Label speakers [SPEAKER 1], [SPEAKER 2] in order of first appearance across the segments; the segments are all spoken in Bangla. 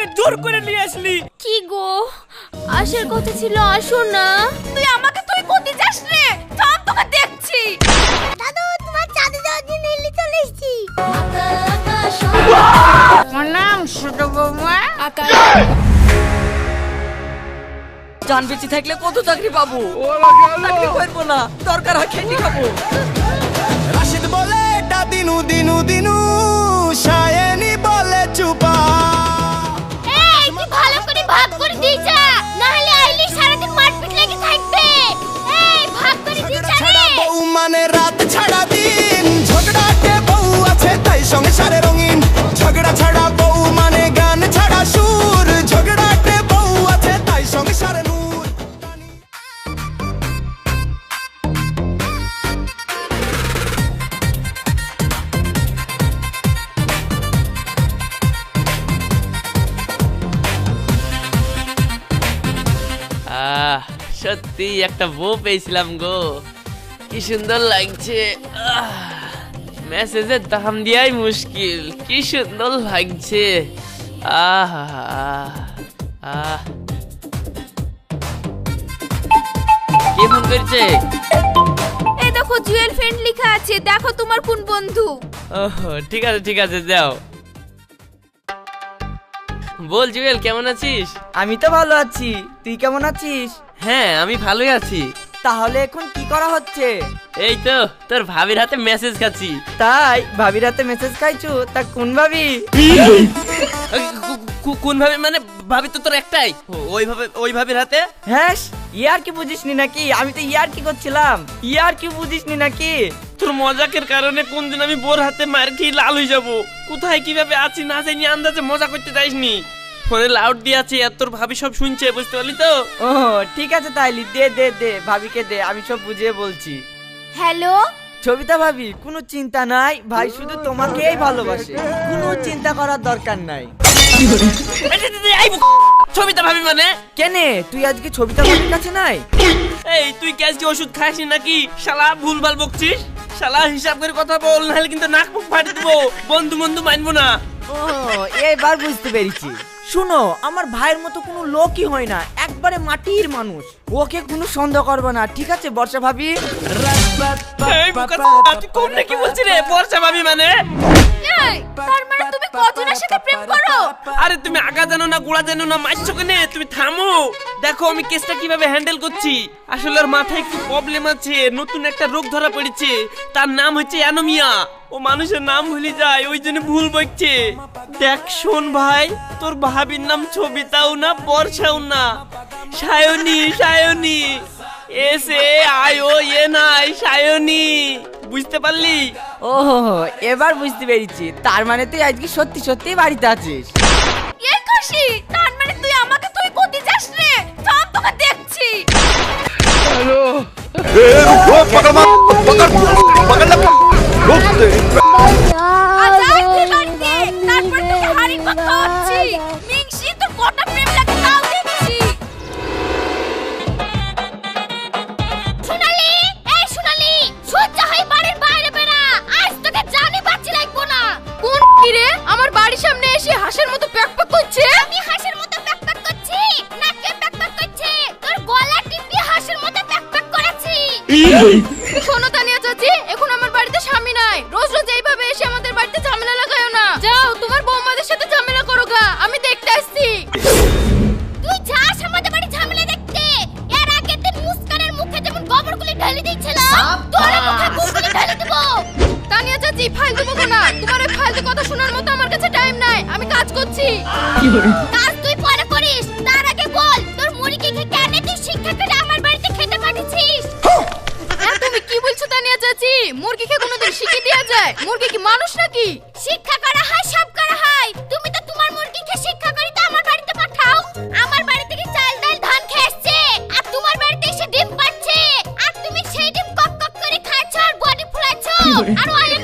[SPEAKER 1] আমাকে জোর করে নিয়ে আসলি।
[SPEAKER 2] কি গো? আসার কথা ছিল আসো না। তুই আমাকে তুই কোথায় যাস রে? সব তোকে দেখছি।
[SPEAKER 3] দাদু তোমার চাঁদে যাওয়ার জন্য চলে এসেছি।
[SPEAKER 4] আমার নাম ছোট বৌমা।
[SPEAKER 1] জান বেঁচে থাকলে কত চাকরি পাবো? চাকরি করব না দরকার হয় খেতে খাব।
[SPEAKER 5] রাশিদ বলে এটা দিনু দিনু দিনু শায়েনি বলে চুপা।
[SPEAKER 3] ভাগ করে দিয়ে যা না হলে আইলি সারাদিন মারপিট লেগে থাকবে। এই ভাগ করে দিয়ে যা রে
[SPEAKER 5] মানে রাত ছাড়া।
[SPEAKER 6] একটা বউ পেয়েছিলাম গো। কি সুন্দর লাগছে। মেসেজের দাম দেওয়াই মুশকিল। কি সুন্দর লাগছে। আহ কে ফোন করছে?
[SPEAKER 2] এই দেখো জুয়েল ফ্রেন্ড লেখা আছে। দেখো তোমার কোন বন্ধু।
[SPEAKER 6] ওহ ঠিক আছে ঠিক আছে যাও। বল জুয়েল কেমন আছিস?
[SPEAKER 1] আমি তো ভালো আছি। তুই কেমন আছিস?
[SPEAKER 6] হ্যাঁ আমি ভালোই আছি।
[SPEAKER 1] তাহলে এখন কি করা হচ্ছে?
[SPEAKER 6] এই তো তোর ভাবির হাতে মেসেজ খাচ্ছি।
[SPEAKER 1] তাই ভাবির হাতে মেসেজ খাইছু? তা কোন ভাবি?
[SPEAKER 6] কোন ভাবে মানে? ভাবি তো তোর একটাই। ও- ওই ভাবে ওই ভাবির হাতে?
[SPEAKER 1] হ্যাঁ ইয়ার কি বুঝিসনি নাকি? আমি তো ইয়ার কি করছিলাম? ইয়ার কি বুঝিসনি নাকি?
[SPEAKER 6] তোর মজাকের কারণে কোন দিন আমি বোর হাতে মার খেয়ে লাল হয়ে যাব। কোথায় কীভাবে আছি না জানি আন্দাজে মজা করতে যাইসনি। ফোনে লাউড দিয়ে আছে আর তোর ভাবি সব শুনছে বুঝতে পারলি তো?
[SPEAKER 1] ও ঠিক আছে তাইলি দে দে দে ভাবিকে দে আমি সব বুঝিয়ে বলছি।
[SPEAKER 2] হ্যালো?
[SPEAKER 1] ছবিতা ভাবি কোনো চিন্তা নাই ভাই শুধু তোমাকেই ভালোবাসে। কোনো চিন্তা করার দরকার নাই।
[SPEAKER 6] ছবিটা ভাবি মানে?
[SPEAKER 1] কেনে তুই আজকে ছবিতা ভাবির কাছে নাই?
[SPEAKER 6] এই তুই কি আজকে ওষুধ খাসনি নাকি? শালা ভুলভাল বকছিস? শালা হিসাব করে কথা বল নাহলে কিন্তু নাক মুখ ফাটি দেবো। বন্ধু বন্ধু মানবো না।
[SPEAKER 1] ও এবার বুঝতে পেরেছি। শুনো আমার ভাইয়ের মতো কোনো লোকই হয় না একবারে মাটির মানুষ। ওকে কোনো সন্দেহ করবে না ঠিক আছে বর্ষা ভাবি?
[SPEAKER 6] এই কোন কি বলছিস রে বর্ষা ভাবি মানে?
[SPEAKER 2] তার মানে তুমি কজনের সাথে প্রেম করো?
[SPEAKER 6] আরে তুমি আগা জানো না গোড়া জানো না মারছো কেনে? তুমি থামো। দেখো আমি কেসটা কীভাবে হ্যান্ডেল করছি। আসলে ওর মাথায় একটু প্রবলেম আছে নতুন একটা রোগ ধরা পড়েছে। তার নাম হচ্ছে অ্যানোমিয়া। ও মানুষের নাম ভুলে যায় ওই জন্য ভুল বকছে দেখ শোন ভাই তোর ভাবির নাম ছবিতাও না বর্ষাও না Sayani Sayani S A I ও এ নাই সায়নী বুঝতে পারলি
[SPEAKER 1] ও এবার বুঝতে পেরেছি তার মানে তুই আজকে সত্যি সত্যি বাড়িতে আছিস
[SPEAKER 2] খুশি তার মানে তুই আমাকে তুই কোথায় যাস রে সব তোকে দেখছি আজ আয় তুই বাড়িতে, তারপর তোকে কোন আমার বাড়ির সামনে এসে হাঁসের মতো প্যাক প্যাক করছে
[SPEAKER 3] হাঁসের মতো প্যাক করছি না কে করছে তোর গলা টিপি হাঁসের মতো প্যাক করেছি
[SPEAKER 2] যাও তোমার বৌমাদের সাথে ঝামেলা করো গা আমি দেখতে আসছি।
[SPEAKER 3] তুই যাস আমাদের বাড়ি ঝামেলা দেখতে। এর আগের দিন মুস্কানের মুখে যেমন গোবরগুলি ঢেলে দিয়েছিলাম তোর মুখে গোবরগুলি ঢেলে দেব।
[SPEAKER 2] তানিয়া চাচি ফালতু বকো না। তোমার ওই ফালতু কথা শোনার মতো আমার কাছে টাইম নাই। আমি কাজ করছি।
[SPEAKER 3] কাজ ফুলাচ্ছ আর ওই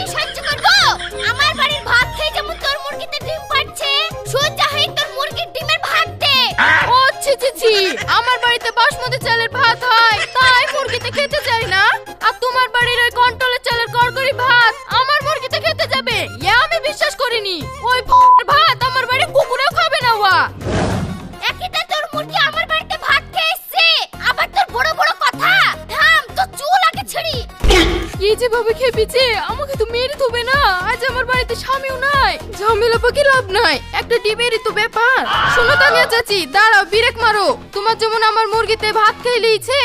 [SPEAKER 2] একটা ডিমেরই তো ব্যাপার। শোনো তানিয়া চাচি দাঁড়াও বিরেক মারো। তোমার যেমন আমার মুরগিতে ভাত খেয়ে লিয়েছে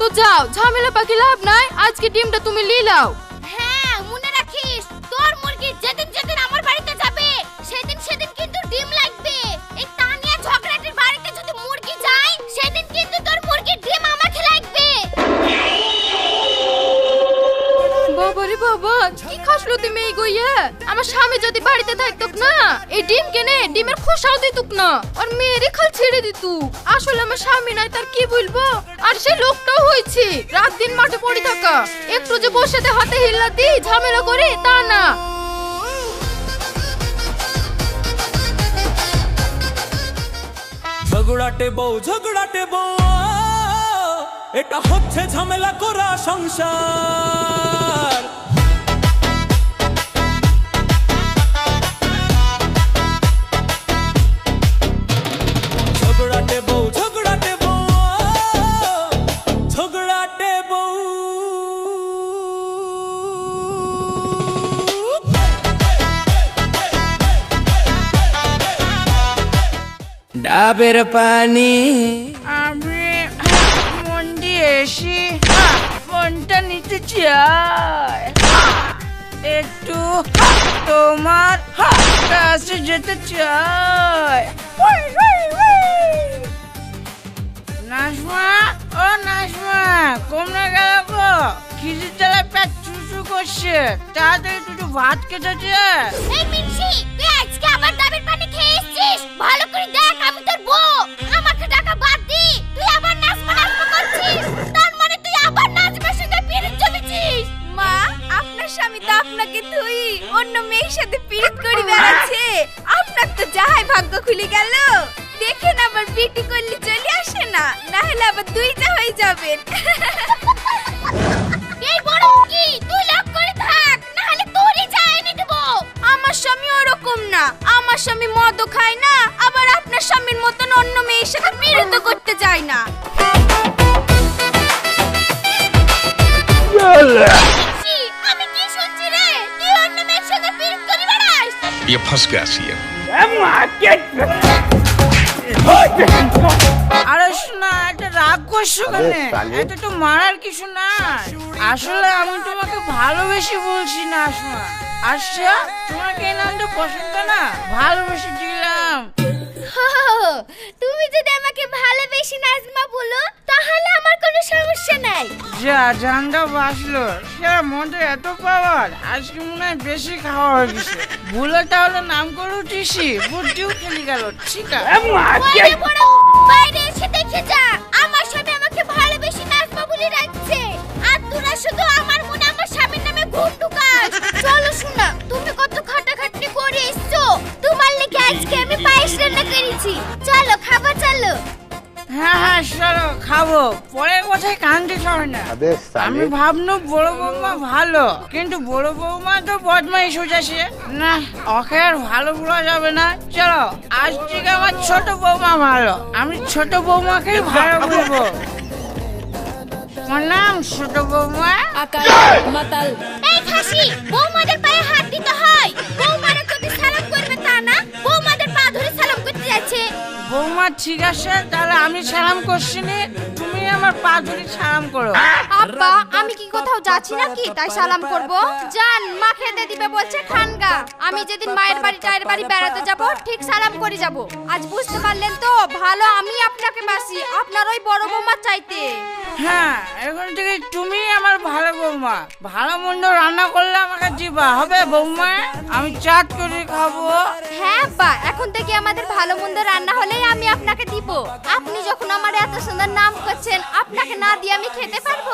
[SPEAKER 2] তো যাও ঝামেলা পাকি লাভ নাই আজকে ডিমটা তুমি লিলাও
[SPEAKER 3] হ্যাঁ মনে রাখিস তোর মুরগি যেদিন যেদিন আমার বাড়িতে যাবে সেদিন সেদিন কিন্তু ডিম লাগবে। এই তানিয়া ঝগড়াটির বাড়িতে যদি মুরগি যায় সেদিন কিন্তু তোর মুরগির ডিম আমাকে লাগবে।
[SPEAKER 2] বাবারে বাবা কি খাসলো তুমি এই গইয়া? আমার স্বামী যদি বাড়িতে থাকতো না, এই ডিম কেনে ডিমের খোসাও দিতুক না, আর মেয়েরে খাল ছেড়ে দিতু আসলে আমার স্বামী নাই, তার কি বলব? আর সে লোকটাও হয়েছে, রাত দিন মাঠে পড়ে থাকা। একটু যে বসেতে হাতে হিল্লা দি ঝামেলা করে, তা না।
[SPEAKER 7] ঝগড়াটে বউ ঝগড়াটে বউ এটা হচ্ছে ঝামেলা করা সংসার।
[SPEAKER 1] ডাবের পানি।
[SPEAKER 4] আমি মন দিয়ে এসি। মনটা নিতে চাই। একটু তোমার কাছে যেতে চাই। নাজমা ও নাজমা কমরা গেল গো খিদি তেলা পেট চুচু করছে। তাড়াতাড়ি একটু ভাত খেতে চাই
[SPEAKER 3] এই মিনসি
[SPEAKER 2] ফসকে আসি
[SPEAKER 4] আরে এটা রাগ করছ কেন? এটা তো মারার কিছু না আসলে আমি তোমাকে ভালোবেসে বলছি না শোনা। আচ্ছা তোমাকে এই নামটা পছন্দ না? ভালোবেসে দিলাম।
[SPEAKER 3] তুমি যদি আমাকে ভালোবেসে নাজমা বলো তাহলে আমার কোনো সমস্যা নাই।
[SPEAKER 4] যা জানটা বাঁচলো সেটা মধ্যে এত পাওয়ার আজকে মনে হয় বেশি খাওয়া হয়ে গেছে। ভুলে তাহলে নাম করে উঠিসি বুদ্ধিও খেলি গেল ঠিক আছে।
[SPEAKER 3] বাইরে এসে দেখে যা আমার স্বামী আমাকে ভালোবেসে নাজমা বলে রাখছে আর তোরা শুধু আমার মনে আমার স্বামীর নামে ঘুম ঢুকাস। চলো শোনা তুমি কত তোমার লেগে আজকে আমি পায়েস রান্না করেছি। চলো খাবার চলো।
[SPEAKER 4] হ্যাঁ হ্যাঁ চলো খাব। পরের কথায় কান্দি হবে না। আমি ভাবনু বড় বৌমা ভালো কিন্তু বড় বৌমা তো বদমাইশ হয়েছে না ওকে আর ভালো বলা যাবে না। চলো আজ থেকে আমার ছোট বৌমা ভালো। আমি ছোট বৌমাকেই ভালো বলব। আমার নাম ছোট বৌমা?
[SPEAKER 3] এই খাসি বৌমাদের পায়ে হাত দিতে হয়। তা না বৌমাদের পা ধরে সালাম করতে যাচ্ছে।
[SPEAKER 4] বৌমা ঠিক আছে তাহলে আমি সালাম করছি নে, তুমি আমার পা ধরে সালাম করো।
[SPEAKER 2] আব্বা আমি কি কোথাও যাচ্ছি নাকি? তাই সালাম করব। জান মা খেতে দিবে বলছে খানগা। আমি যেদিন মায়ের বাড়ি টায়ের বাড়ি বেড়াতে যাব ঠিক সালাম করে যাব। আজ বুঝতে পারলেন তো ভালো আমি আপনাকে বাসি আপনার ওই বড় বৌমা চাইতে।
[SPEAKER 4] হ্যাঁ এখন থেকে তুমি আমার ভালো বৌমা। ভালো মন্দ রান্না করলে আমাকে দিবা। হবে বৌমা আমি চাট করে খাব।
[SPEAKER 2] হ্যাঁ আব্বা এখন থেকে আমাদের ভালো মন্দ রান্না হলেই আমি আপনাকে দিব। আপনি যখন আমার এত সুন্দর নাম করছেন আপনাকে না দিয়ে আমি খেতে পারব?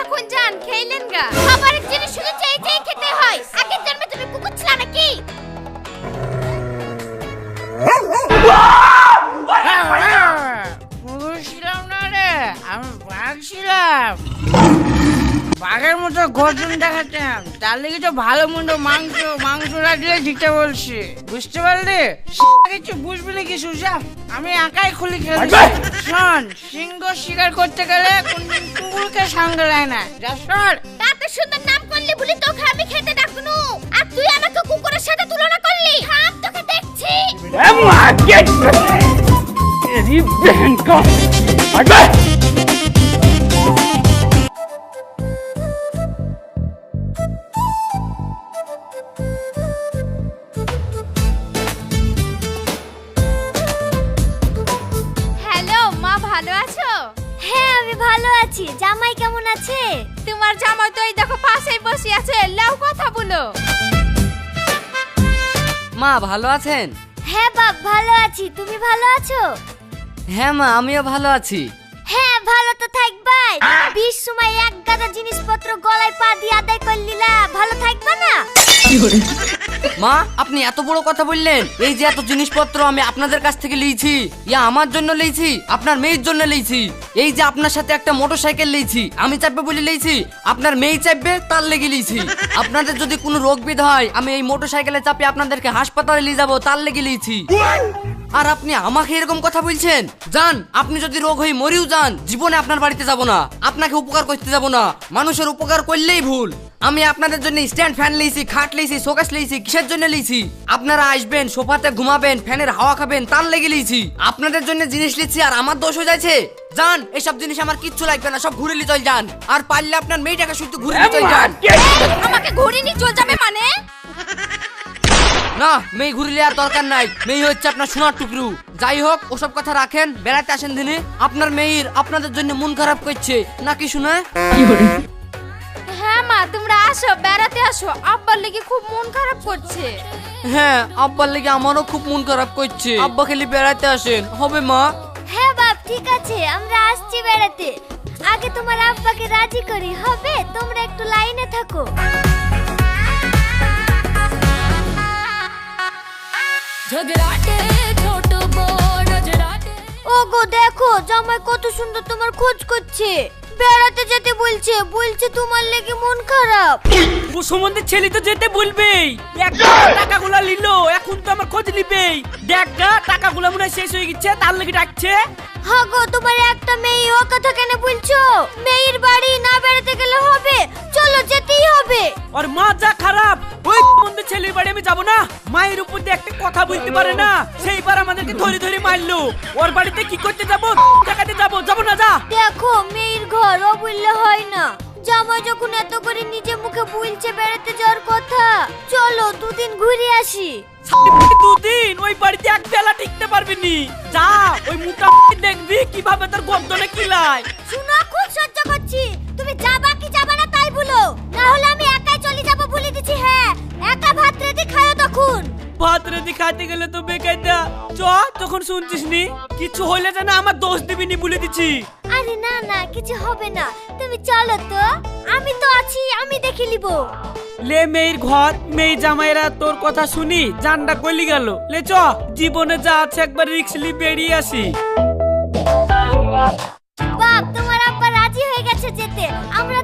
[SPEAKER 2] এখন যান খেইলেন গা।
[SPEAKER 3] খাবারের জিনিস শুধু চেয়ে চেয়ে খেতে হয়। আগের জন্মে তুমি কুকুর ছিল নাকি?
[SPEAKER 4] না রে আমি বাঘ ছিলাম বাঘের মতো গর্জন দেখাতাম তার লেগে তো ভালো মন্দ মাংস মাংস রাখলে দিতে বলছি। বুঝতে পারলি? কিছু বুঝবি না কিছু যা আমি একাই খুলি খেলছি শোন সিংহ শিকার করতে গেলে কোনদিন কুকুরকে সঙ্গে নেয় না। যা
[SPEAKER 3] তাতে সুন্দর নাম করলি বলি তোকে আমি খেতে ডাকনু। আর তুই আমাকে কুকুরের সাথে তুলনা করলি? থাম তোকে দেখছি।
[SPEAKER 2] হ্যালো
[SPEAKER 8] ভালো আছেন?
[SPEAKER 3] হ্যাঁ বাপ ভালো আছি। তুমি ভালো আছো?
[SPEAKER 8] হ্যাঁ মা আমিও ভালো আছি।
[SPEAKER 3] হ্যাঁ ভালো তো থাকবাই। বিশ সময় এক গাদা জিনিসপত্র গলায় পা দিয়ে আদায় করলিলা ভালো থাকবা না?
[SPEAKER 8] মা, আপনি এত বড় কথা বললেন। এই যে এত জিনিসপত্র আমি আপনাদের কাছ থেকে লিয়েছি ইয়া আমার জন্য লিয়েছি আপনার মেয়ের জন্য লিয়েছি এই যে আপনার সাথে একটা মোটর সাইকেল লিয়েছি আমি চাপবে বলে লিয়েছি আপনার মেয়ে চাপবে, তার লেগে লিয়েছি আপনাদের যদি কোনো রোগ বিধ হয়, আমি এই মোটর সাইকেলে চাপে আপনাদেরকে হাসপাতালে নিয়ে যাব, তার লেগে লিয়েছি আর আপনি আমাকে এরকম কথা বলছেন? যান আপনি যদি রোগ হয়ে মরিও যান জীবনে আপনার বাড়িতে যাব না। আপনাকে উপকার করতে যাব না। মানুষের উপকার করলেই ভুল। আমি আপনাদের জন্য স্ট্যান্ড ফ্যান লিয়েছি খাট লিয়েছি শোকাস লিয়েছি কিসের জন্য লিয়েছি? আপনারা আসবেন সোফাতে ঘুমাবেন ফ্যানের হাওয়া খাবেন তার লেগে লিয়েছি। আপনাদের জন্য জিনিস লিচ্ছি আর আমার দোষ হয়ে যাচ্ছে। যান এসব জিনিস আমার কিচ্ছু লাগবে না সব ঘুরে লি চল যান আর পারলে আপনার মেয়েটাকে শুধু ঘুরে লি চল যান
[SPEAKER 2] আমাকে ঘুরে নিয়ে চল যাবে মানে?
[SPEAKER 8] না মেয়ে ঘুরলে আর দরকার নাই। মেয়ে হচ্ছে আপনার সোনার টুকরু। যাই হোক ওসব কথা রাখেন বেড়াতে আসেন দিনে। আপনার মেয়ের আপনাদের জন্য মন খারাপ করছে। নাকি শুনে?
[SPEAKER 2] হ্যাঁ মা তোমরা আসো বেড়াতে আসো। আব্বার লেগে খুব মন খারাপ করছে।
[SPEAKER 8] হ্যাঁ আব্বার লেগে আমারও খুব মন খারাপ করছে। আব্বা খালি বেড়াতে আসেন। হবে মা?
[SPEAKER 3] হ্যাঁ বাপ ঠিক আছে আমরা আসছি বেড়াতে। আগে তোমার আব্বাকে রাজি করি হবে? তোমরা একটু লাইনে থাকো। ওগো দেখো জামাই কত সুন্দর তোমার খোঁজ করছে। বেড়াতে যেতে বলছে বলছে তোমার লেগে মন খারাপ।
[SPEAKER 9] ও সম্বন্ধে ছেলে তো যেতে বলবেই। টাকা টাকাগুলা নিল এখন তো আমার খোঁজ নিবেই। দেখ টাকা টাকাগুলা মনে শেষ হয়ে গেছে তার লেগে ডাকছে।
[SPEAKER 3] হ্যাঁ গো তোমার একটা মেয়ে ও কথা কেন বলছো? মেয়ের বাড়ি না বেড়াতে গেলে হবে চলো যেতেই হবে।
[SPEAKER 9] আর মা যা খারাপ ওই মন্দ ছেলের বাড়ি আমি যাব না। মায়ের উপর দিয়ে একটা কথা বলতে পারে না সেইবার আমাদেরকে ধরে ধরে মারলো। ওর বাড়িতে কি করতে যাব? দেখাতে যাব? যাব না যা।
[SPEAKER 3] দেখো মেয়ের ঘর ও বললে হয় না। জামাই যখন এত করে নিজে মুখে বলছে বেড়াতে যাওয়ার কথা চলো দুদিন ঘুরে আসি।
[SPEAKER 9] দুদিন? ওই বাড়িতে এক বেলা টিকতে পারবি নি। যা ওই মুটা দেখবি কীভাবে তোর গর্দনে কিলায়।
[SPEAKER 3] শুনো খুব সহ্য করছি। তুমি যাবা কি যাবা না তাই বলো। না হলে আমি একাই চলে যাব বলে দিছি হ্যাঁ। একা ভাত রেডি খাও তখন।
[SPEAKER 9] ভাত রেদি খাইতে গেলে তো বেকায়দা। চ তখন শুনছিস নি? কিছু হইলে যেন আমার দোষ দিবি নি বলে দিচ্ছি
[SPEAKER 3] আরে না না কিছু হবে না। তুমি চলো তো। আমি তো আছি আমি দেখে নিব।
[SPEAKER 9] লে মেয়ের ঘর মেয়ে জামাইরা তোর কথা শুনি জানটা কলি গেল। লে চ জীবনে যা আছে একবার রিক্স লি বেরিয়ে আসি।
[SPEAKER 3] বাপ তোমার আব্বা রাজি হয়ে গেছে যেতে। আমরা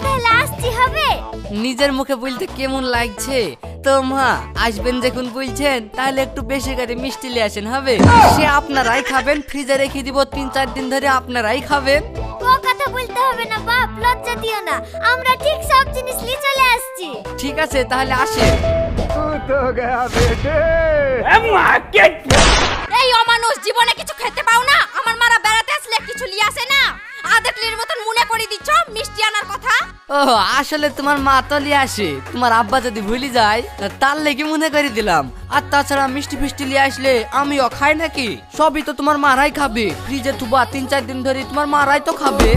[SPEAKER 8] নিজের মুখে বলতে কেমন লাগছে? তো মা আসবেন যখন বলছেন তাহলে একটু বেশি করে মিষ্টি নিয়ে আসেন হবে? সে আপনারাই খাবেন ফ্রিজে রেখে দিব তিন চার দিন ধরে আপনারাই খাবেন।
[SPEAKER 3] ও কথা বলতে হবে না বাপ লজ্জা দিও না। আমরা ঠিক সব জিনিস নিয়ে চলে আসছি।
[SPEAKER 8] ঠিক আছে তাহলে আসেন।
[SPEAKER 2] এই অমানুষ জীবনে কিছু খেতে পাও না? আমার মারা বেড়াতে আসলে কিছু লিয়ে
[SPEAKER 8] ও আসলে তোমার মা তলি আসে। তোমার আব্বা যদি ভুলি যায় তার লেগে মনে করে দিলাম। আর তাছাড়া মিষ্টি ফিষ্টি নিয়ে আসলে আমিও খাই নাকি? সবই তো তোমার মারাই খাবে। ফ্রিজে তুবা তিন চার দিন ধরে তোমার মারাই তো খাবে।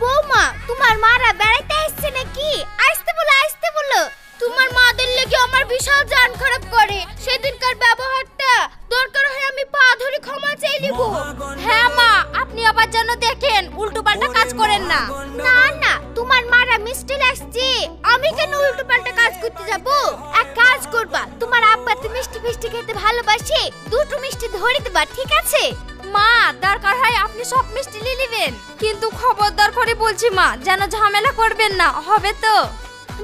[SPEAKER 3] বৌমা তোমার মারা বেড়াইতে আসছে নাকি? আসতে বলো আসতে বলো। তোমার মাদের লেগে আমার বিশাল জান খারাপ করে। সেদিনকার ব্যবহারটা দরকার হয় আমি পা ধরে ক্ষমা চাই নিব।
[SPEAKER 2] হ্যাঁ মা আপনি আবার যেন দেখেন উল্টো পাল্টা কাজ করেন না।
[SPEAKER 3] না না তোমার মারা মিষ্টি লাগছে। আমি কেন উল্টো পাল্টা কাজ করতে যাব? এক কাজ করবা তোমার আব্বা তো মিষ্টি ফিষ্টি খেতে ভালোবাসে দুটো মিষ্টি ধরে দেবা ঠিক আছে?
[SPEAKER 2] মা দরকার হয় আপনি সব মিষ্টি নিয়ে নেবেন। কিন্তু খবরদার করে বলছি মা যেন ঝামেলা করবেন না হবে তো?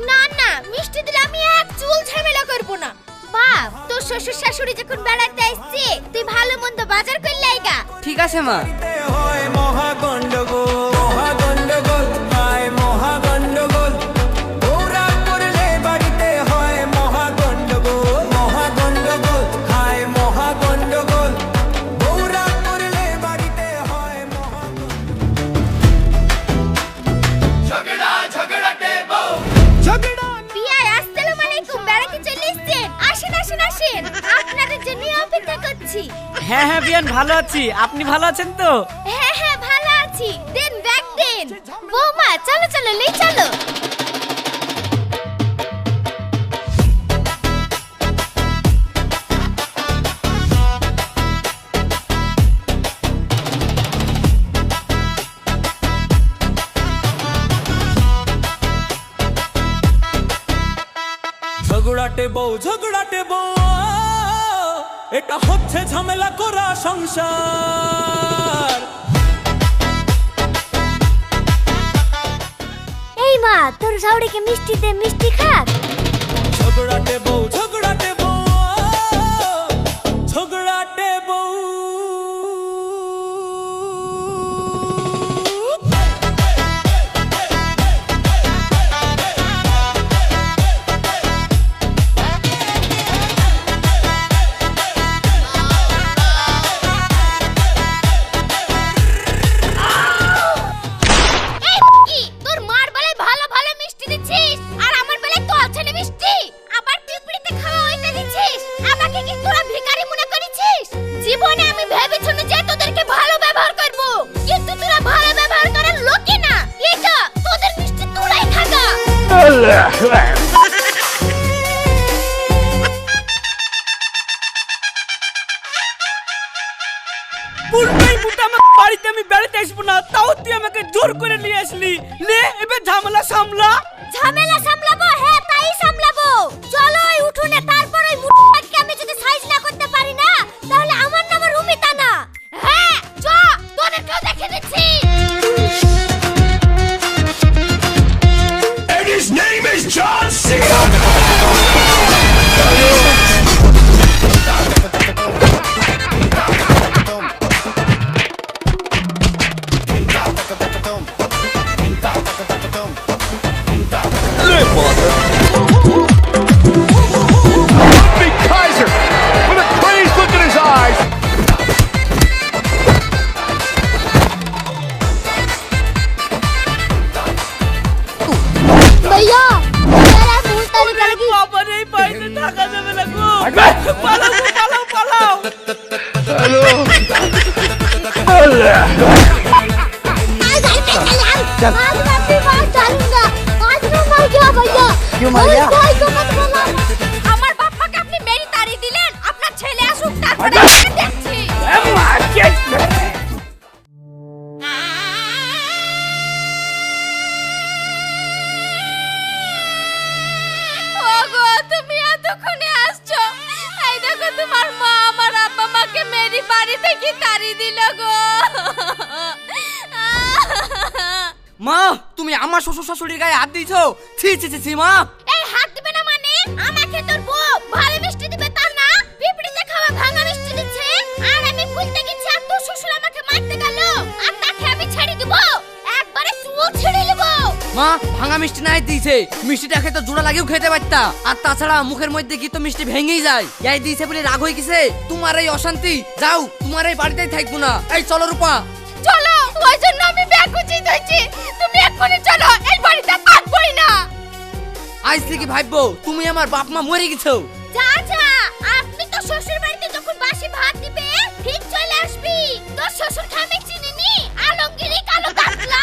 [SPEAKER 3] না না মিষ্টি দিলে আমি এক চুল ঝামেলা করব না। বাপ তোর শ্বশুর শাশুড়ি যখন বেড়াতে আসছে তুই ভালো মন্দ বাজার করলে আইগা।
[SPEAKER 8] ঠিক আছে মা।
[SPEAKER 7] হয় মহা গন্ডগোল
[SPEAKER 1] হ্যাঁ হ্যাঁ বিয়ান ভালো আছি। আপনি ভালো আছেন তো?
[SPEAKER 3] হ্যাঁ হ্যাঁ ভালো আছি। দেন ব্যাগ দেন। বৌমা চলো চলো লেই চলো।
[SPEAKER 7] এটা হচ্ছে ঝামেলা করা সংসার।
[SPEAKER 3] এই মা তোর সাউরিকে মিষ্টি দে মিষ্টি খাক।
[SPEAKER 7] ঝগড়াটে বউ
[SPEAKER 3] चल आओ आज मैं अपनी बात डालूंगा आज मैं मर गया भैया क्यों मर गया মা ভাঙা মিষ্টি
[SPEAKER 8] নাই দিয়েছে মিষ্টিটা খেতে জোড়া লাগেও খেতে পারতা। আর তাছাড়া মুখের মধ্যে কি তো মিষ্টি ভেঙেই যায়। এই দিয়েছে বলে রাগ হয়ে গেছে তোমার এই অশান্তি যাও তোমার এই বাড়িতেই থাকব না। এই চলো রূপা।
[SPEAKER 3] চলো ওই জন্য আমি ব্যাগ গুছিয়ে তুমি এক্ষুনি চলো এই বাড়িতে থাকবোই না।
[SPEAKER 8] আজ থেকে ভাববো তুমি আমার বাপ মা মরে গেছো।
[SPEAKER 3] যা যা আপনি তো শ্বশুর বাড়িতে যখন বাসি ভাত দিবে ঠিক চলে আসবি। তোর শ্বশুর খামে চিনিনি আলমগিরি কালো কাতলা।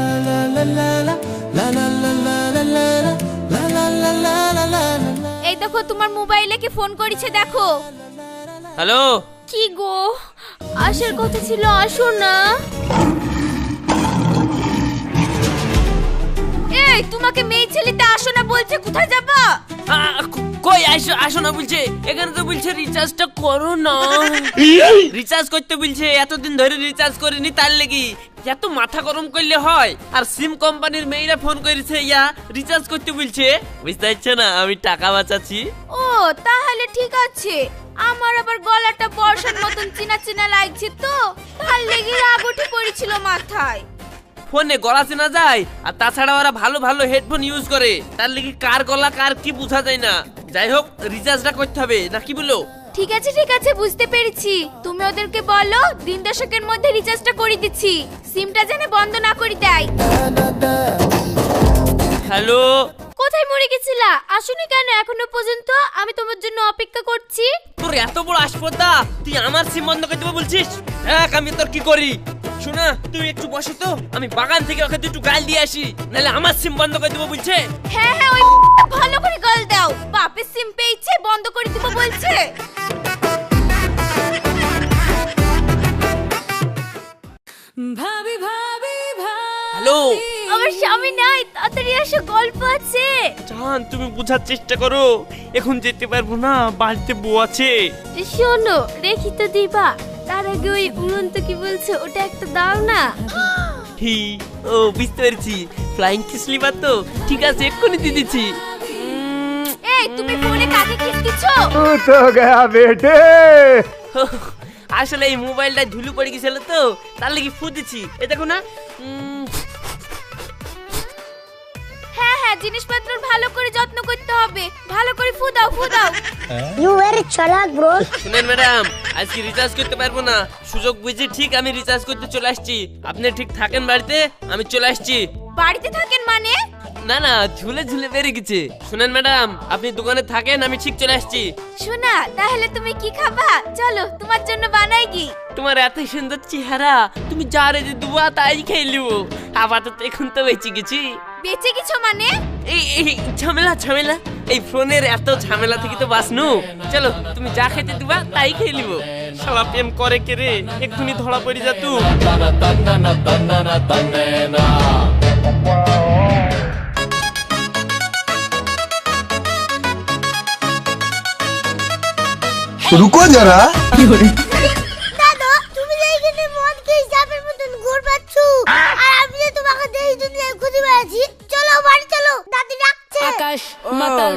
[SPEAKER 8] এই
[SPEAKER 3] দেখো তোমার মোবাইলে কি ফোন করেছে দেখো।
[SPEAKER 6] হ্যালো?
[SPEAKER 3] কি গো? আসার কথা ছিল আসো না। এই তোমাকে মেয়ে ছেলেতে আসো না বলছে কোথায় যাবা?
[SPEAKER 6] কই আসো আসো না বলছে। এখানে তো বলছে রিচার্জটা করো না। রিচার্জ করতে বলছে এতদিন ধরে রিচার্জ করিনি তার লেগে। এত মাথা গরম করলে হয়। আর সিম কোম্পানির মেয়েরা ফোন করেছে ইয়া রিচার্জ করতে বলছে। বুঝতে পারছ না আমি টাকা বাঁচাচ্ছি।
[SPEAKER 3] ও তাহলে ঠিক আছে।
[SPEAKER 2] আমার আবার গলাটা বর্ষার মতন চিনা চিনা লাগছে তো। ভালো লেগে রাগ উঠে পড়েছিল মাথায়।
[SPEAKER 6] ফোনে গলা চেনা যায় আর তাছাড়া ওরা ভালো ভালো হেডফোন ইউজ করে। তার লেগে কার গলা কার কি বোঝা যায় না। যাই হোক রিচার্জটা করতে হবে না কি বলো?
[SPEAKER 2] ঠিক আছে ঠিক আছে বুঝতে পেরেছি। তুমি ওদেরকে বলো দিন দশকের মধ্যে রিচার্জটা করে দিচ্ছি। সিমটা যেন বন্ধ না করে দেয়।
[SPEAKER 6] হ্যালো?
[SPEAKER 2] কোথায় মরে গেছিলা? আসুনি কেন এখনও পর্যন্ত? আমি তোমার জন্য অপেক্ষা করছি।
[SPEAKER 6] তোর এত বড় আসপদা তুই আমার সিম বন্ধ করে দেবো বলছিস? এক আমি তোর কি করি। শোনা তুই একটু বসো তো। আমি বাগান থেকে ওকে দুটো গাল দিয়ে আসি নাহলে আমার সিম বন্ধ করে দেবো বলছে
[SPEAKER 2] হ্যাঁ হ্যাঁ ওই ভালো করে গল দাও। বাপের সিম পেয়েছে বন্ধ করে দিব বলছে। ভাবি ভাবি।
[SPEAKER 6] হ্যালো।
[SPEAKER 2] আমার স্বামী নাই তাড়াতাড়ি এসে গল্প আছে।
[SPEAKER 6] জান তুমি বোঝার চেষ্টা করো। এখন যেতে পারব না বাড়িতে বউ আছে।
[SPEAKER 2] শোনো রেখি তো দিবা। তার আগে ওই উড়ন্ত কি বলছে ওটা একটা দাও না।
[SPEAKER 6] হি ও বুঝতে পেরেছি। ফ্লাইং কিস লিভার তো? ঠিক আছে এক্ষুনি দিয়ে দিচ্ছি।
[SPEAKER 2] এই তুমি ফোনে কাকে কিস ও
[SPEAKER 10] তো গয়া বেটে।
[SPEAKER 6] আসলে এই মোবাইলটা ধুলু পড়ে গেছিল তো তার লাগি ফুদেছি এ দেখো না
[SPEAKER 2] হ্যাঁ জিনিসপত্র ভালো করে যত্ন করতে হবে। ভালো করে ফু দাও ফু দাও
[SPEAKER 6] শুনেন ম্যাডাম আজকে রিচার্জ করতে পারব না। সুযোগ বুঝে ঠিক আমি রিচার্জ করতে চলে আসছি। আপনি ঠিক থাকেন বাড়িতে আমি চলে আসছি।
[SPEAKER 2] বাড়িতে থাকেন মানে?
[SPEAKER 6] না না ঝুলে ঝুলে বেড়ে গেছে। শুনেন ম্যাডাম আপনি দোকানে থাকেন আমি ঠিক চলে আসছি।
[SPEAKER 2] শোনা তাহলে তুমি কি খাবা? চলো তোমার জন্য বানাই কি
[SPEAKER 6] তোমার এত সুন্দর চেহারা তুমি যা রেজে দুয়া তাই খেয়ে লিবো আপাতত এখন তো বেঁচে গেছি।
[SPEAKER 2] বেঁচে কিছু মানে?
[SPEAKER 6] এই এই ঝামেলা ঝামেলা। এই ফোনের এত ঝামেলা থেকে তো বাঁচনু। চলো তুমি যা খেতে দিবা তাই খেয়ে নিবো। শালা প্রেম করে কে রে? এক্ষুনি ধরা পড়ে যা তুই
[SPEAKER 5] রুকো যারা।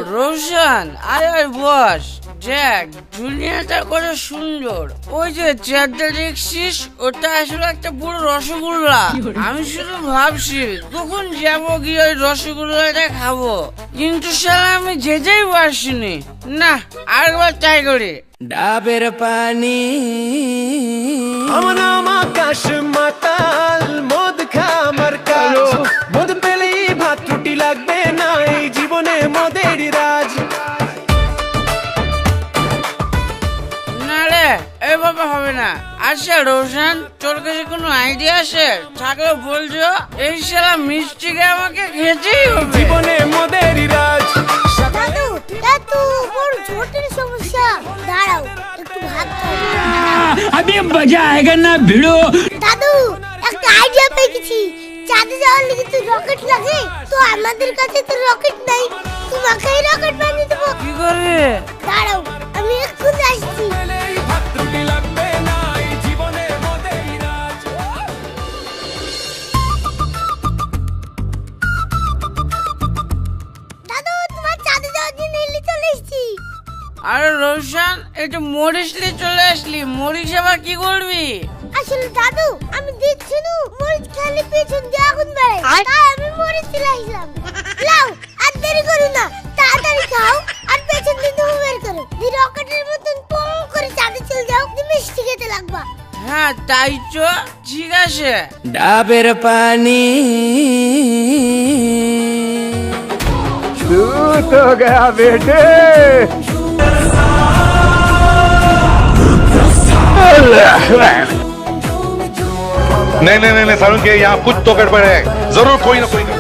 [SPEAKER 4] রোশন আয় আয় বস। দেখ দুনিয়াটা কত সুন্দর। ওই যে চেয়ারটা দেখছিস ওটা আসলে একটা পুরো রসগোল্লা। আমি শুধু ভাবছি কখন যাব গিয়ে ওই রসগোল্লাটা খাব? কিন্তু সালা আমি যেতেই পারছিনি। না আরেকবার ট্রাই করি।
[SPEAKER 11] ডাবের পানি।
[SPEAKER 5] আমার নাম আকাশ মাতাল মদ
[SPEAKER 4] আচ্ছা রোশন তোর কাছে কোনো আইডিয়া আছে? থাকলে বলছো? এই শালা মিষ্টিকে আমাকে খেয়েছি
[SPEAKER 5] জীবনে মোদেরই রাজ
[SPEAKER 2] দাদু বড় সমস্যা। দাঁড়াও একটু
[SPEAKER 12] মজা না
[SPEAKER 2] দাদু একটা আইডিয়া রকেট তো আমাদের কাছে তো রকেট তোমাকে দেবো। দাঁড়াও আমি
[SPEAKER 4] আরে রোশন একটু মরিচ নিয়ে চলে আসলি মরিচ আবার কি করবি
[SPEAKER 2] আসলে দাদু আমি দেখছি নু মরিচ খালি পেছন দিয়ে আগুন বেড়ায় তাই আমি মরিচ চলে আসলাম লাও আর দেরি করো না তাড়াতাড়ি খাও আর পেছন দিয়ে ধুমো বের করো দি রকেটের মতন পং করে চাঁদে চলে যাও দি মিষ্টি খেতে লাগবা
[SPEAKER 4] হ্যাঁ তাই তো ঠিক আছে
[SPEAKER 11] ডাবের পানি
[SPEAKER 10] तू तो गया बेटे
[SPEAKER 13] नहीं नहीं नहीं सारू के यहाँ कुछ तो गड़बड़ है। ज़रूर कोई ना कोई ना।